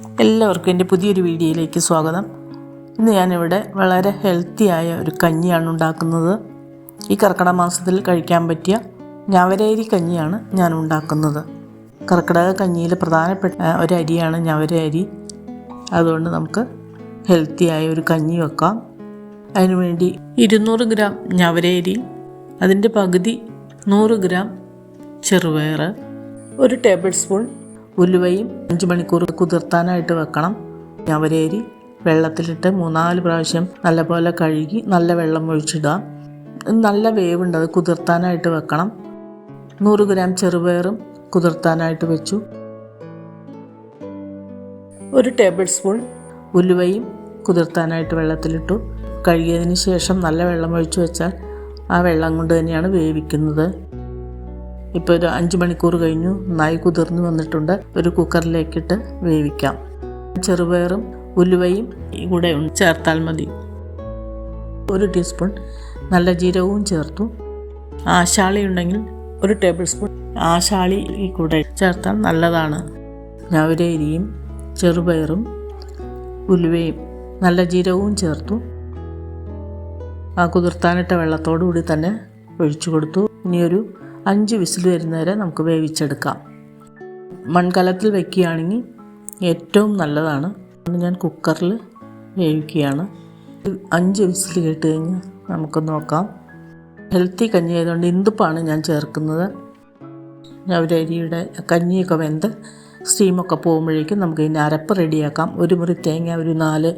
എല്ലാവർക്കും എന്റെ പുതിയൊരു വീഡിയോയിലേക്ക് സ്വാഗതം. ഇന്ന് ഞാനിവിടെ വളരെ ഹെൽത്തിയായ ഒരു കഞ്ഞിയാണ് ഉണ്ടാക്കുന്നത്. ഈ കർക്കിടക മാസത്തിൽ കഴിക്കാൻ പറ്റിയ ഞവരേരി കഞ്ഞിയാണ് ഞാൻ ഉണ്ടാക്കുന്നത്. കർക്കിടക കഞ്ഞിയിൽ പ്രധാനപ്പെട്ട ഒരു അരിയാണ് ഞവര അരി അതുകൊണ്ട് നമുക്ക് ഹെൽത്തിയായ ഒരു കഞ്ഞി വെക്കാം. അതിനുവേണ്ടി ഇരുന്നൂറ് ഗ്രാം ഞവരേരി അതിന്റെ പകുതി നൂറ് ഗ്രാം ചെറുപയർ ഒരു ടേബിൾ സ്പൂൺ ഉലുവയും അഞ്ച് മണിക്കൂർ കുതിർത്താനായിട്ട് വെക്കണം. ഞവരേരി വെള്ളത്തിലിട്ട് മൂന്നാൽ പ്രാവശ്യം നല്ലപോലെ കഴുകി നല്ല വെള്ളം ഒഴിച്ചിടുക. നല്ല വേവുണ്ട് അത് കുതിർത്താനായിട്ട് വെക്കണം. നൂറ് ഗ്രാം ചെറുപയറും കുതിർത്താനായിട്ട് വെച്ചു. ഒരു ടേബിൾ സ്പൂൺ ഉലുവയും കുതിർത്താനായിട്ട് വെള്ളത്തിലിട്ടു. കഴുകിയതിന് ശേഷം നല്ല വെള്ളം ഒഴിച്ചു വെച്ചാൽ ആ വെള്ളം കൊണ്ട് തന്നെയാണ് വേവിക്കുന്നത്. ഇപ്പോൾ ഒരു അഞ്ച് മണിക്കൂർ കഴിഞ്ഞു. നന്നായി കുതിർന്ന് വന്നിട്ടുണ്ട്. ഒരു കുക്കറിലേക്കിട്ട് വേവിക്കാം. ചെറുപയറും ഉലുവയും കൂടെ ചേർത്താൽ മതി. ഒരു ടീസ്പൂൺ നല്ല ജീരകവും ചേർത്തു. ആശാളി ഉണ്ടെങ്കിൽ ഒരു ടേബിൾ സ്പൂൺ ആശാളി കൂടെ ചേർത്താൽ നല്ലതാണ്. ഞവരേരിയും ചെറുപയറും ഉലുവയും നല്ല ജീരകവും ചേർത്തു. ആ കുതിർത്താനിട്ട വെള്ളത്തോടു കൂടി തന്നെ ഒഴിച്ചു കൊടുത്തു. ഇനിയൊരു അഞ്ച് വിസിൽ വരുന്നവരെ നമുക്ക് വേവിച്ചെടുക്കാം. മൺകലത്തിൽ വെക്കുകയാണെങ്കിൽ ഏറ്റവും നല്ലതാണ്. ഞാൻ കുക്കറിൽ വേവിക്കുകയാണ്. അഞ്ച് വിസിൽ കേട്ട് കഴിഞ്ഞ് നമുക്ക് നോക്കാം. ഹെൽത്തി കഞ്ഞി ആയതുകൊണ്ട് ഇന്തുപ്പാണ് ഞാൻ ചേർക്കുന്നത്. ഞവരരിയുടെ കഞ്ഞിയൊക്കെ വെന്ത് സ്റ്റീമൊക്കെ പോകുമ്പോഴേക്കും നമുക്ക് ഇതിന്റെ അരപ്പ് റെഡിയാക്കാം. ഒരു മുറി തേങ്ങ ഒരു നാല്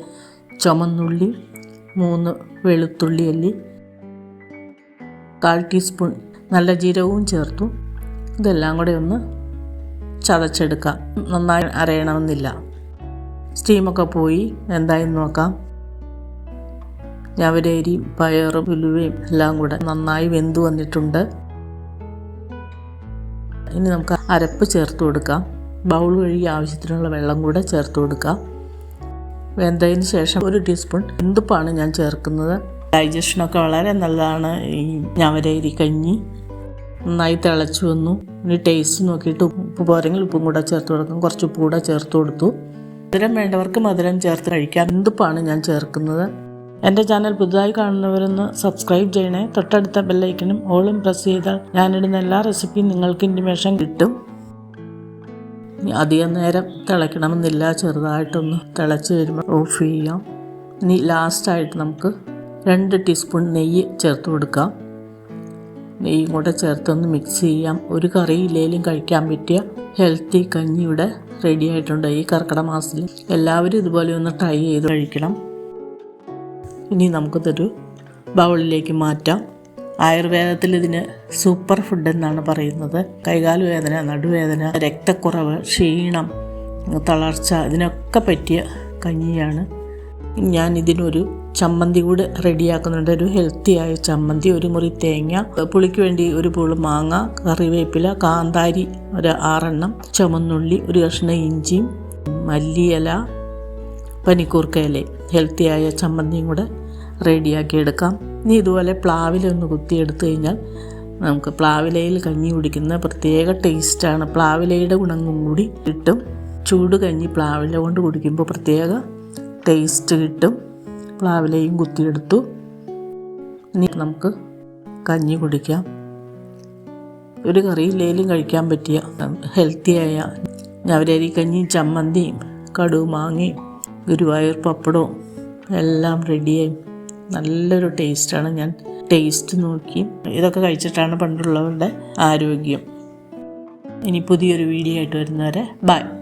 ചുമന്നുള്ളി മൂന്ന് വെളുത്തുള്ളി അല്ലി കാൽ ടീസ്പൂൺ നല്ല ജീരകവും ചേർത്തു. ഇതെല്ലാം കൂടെ ഒന്ന് ചതച്ചെടുക്കാം. നന്നായി അരയണമെന്നില്ല. സ്റ്റീമൊക്കെ പോയി. എന്തായി നോക്കാം. ഞവരേരിയും പയറും ഉലുവയും എല്ലാം കൂടെ നന്നായി വെന്ത് വന്നിട്ടുണ്ട്. ഇനി നമുക്ക് അരപ്പ് ചേർത്ത് കൊടുക്കാം. ബൗൾ വഴി ആവശ്യത്തിനുള്ള വെള്ളം കൂടെ ചേർത്ത് കൊടുക്കാം. വെന്തതിന് ശേഷം ഒരു ടീസ്പൂൺ എന്തുപ്പാണ് ഞാൻ ചേർക്കുന്നത്. ഡൈജഷനൊക്കെ വളരെ നല്ലതാണ്. ഈ ഞവരേരി കഞ്ഞി നന്നായി തിളച്ചു വന്നു. ഇനി ടേസ്റ്റ് നോക്കിയിട്ട് ഉപ്പ് പോരെങ്കിൽ ഉപ്പും കൂടെ ചേർത്ത് കൊടുക്കും. കുറച്ച് ഉപ്പ് കൂടെ ചേർത്ത് കൊടുത്തു. മധുരം വേണ്ടവർക്ക് മധുരം ചേർത്ത് കഴിക്കാം. എന്തുപ്പാണ് ഞാൻ ചേർക്കുന്നത്? എന്റെ ചാനൽ പുതുതായി കാണുന്നവരൊന്ന് സബ്സ്ക്രൈബ് ചെയ്യണേ. തൊട്ടടുത്ത ബെല്ലൈക്കനും ഓളും പ്രസ് ചെയ്താൽ ഞാനിടുന്ന എല്ലാ റെസിപ്പിയും നിങ്ങൾക്ക് ഇന്റിമേഷൻ കിട്ടും. അധികം നേരം തിളയ്ക്കണമെന്നില്ല. ചെറുതായിട്ടൊന്ന് തിളച്ച് വരുമ്പോൾ ഓഫ് ചെയ്യാം. ഇനി ലാസ്റ്റായിട്ട് നമുക്ക് രണ്ട് ടീസ്പൂൺ നെയ്യ് ചേർത്ത് കൊടുക്കാം നെയ്യും കൂടെ ചേർത്തൊന്ന് മിക്സ് ചെയ്യാം. ഒരു കറി ഇല്ലെങ്കിലും കഴിക്കാൻ പറ്റിയ ഹെൽത്തി കഞ്ഞിയുടെ റെഡി ആയിട്ടുണ്ട് ഈ കർക്കിടക മാസത്തിൽ. എല്ലാവരും ഇതുപോലെ ഒന്ന് ട്രൈ ചെയ്ത് കഴിക്കണം. ഇനി നമുക്കിതൊരു ബൗളിലേക്ക് മാറ്റാം. ആയുർവേദത്തിൽ ഇതിന് സൂപ്പർ ഫുഡ് എന്നാണ് പറയുന്നത്. കൈകാൽ വേദന നടുവേദന രക്തക്കുറവ് ക്ഷീണം തളർച്ച ഇതിനൊക്കെ പറ്റിയ കഞ്ഞിയാണ്. ഞാൻ ഇതിനൊരു ചമ്മന്തി കൂടെ റെഡിയാക്കുന്നുണ്ട്. ഒരു ഹെൽത്തി ആയ ചമ്മന്തി ഒരു മുറി തേങ്ങ പുളിക്ക് വേണ്ടി ഒരു പുളി മാങ്ങ കറിവേപ്പില കാന്താരി ഒരു ആറെണ്ണം ചുമന്നുള്ളി ഒരു കഷ്ണം ഇഞ്ചിയും മല്ലിയില പനിക്കൂർക്ക ഇലയും ഹെൽത്തിയായ ചമ്മന്തിയും കൂടെ റെഡിയാക്കി എടുക്കാം. ഇനി ഇതുപോലെ പ്ലാവില ഒന്ന് കുത്തിയെടുത്തു കഴിഞ്ഞാൽ നമുക്ക് പ്ലാവിലയിൽ കഞ്ഞി കുടിക്കുന്ന പ്രത്യേക ടേസ്റ്റാണ് പ്ലാവിലയുടെ ഗുണങ്ങളും കൂടി കിട്ടും. ചൂട് കഞ്ഞി പ്ലാവില കൊണ്ട് കുടിക്കുമ്പോൾ പ്രത്യേക ടേസ്റ്റ് കിട്ടും. പ്ലാവിലയും കുത്തിയെടുത്തു. ഇനി നമുക്ക് കഞ്ഞി കുടിക്കാം. ഒരു കറിയില്ലേലും കഴിക്കാൻ പറ്റിയ ഹെൽത്തിയായ ഞവരരി കഞ്ഞിയും ചമ്മന്തിയും കടുവ് മാങ്ങയും ഗുരുവായൂർ പപ്പടവും എല്ലാം റെഡിയായി നല്ലൊരു ടേസ്റ്റാണ് ഞാൻ ടേസ്റ്റ് നോക്കി. ഇതൊക്കെ കഴിച്ചിട്ടാണ് പണ്ടുള്ളവരുടെ ആരോഗ്യം. ഇനി പുതിയൊരു വീഡിയോ ആയിട്ട് വരുന്നവരെ ബൈ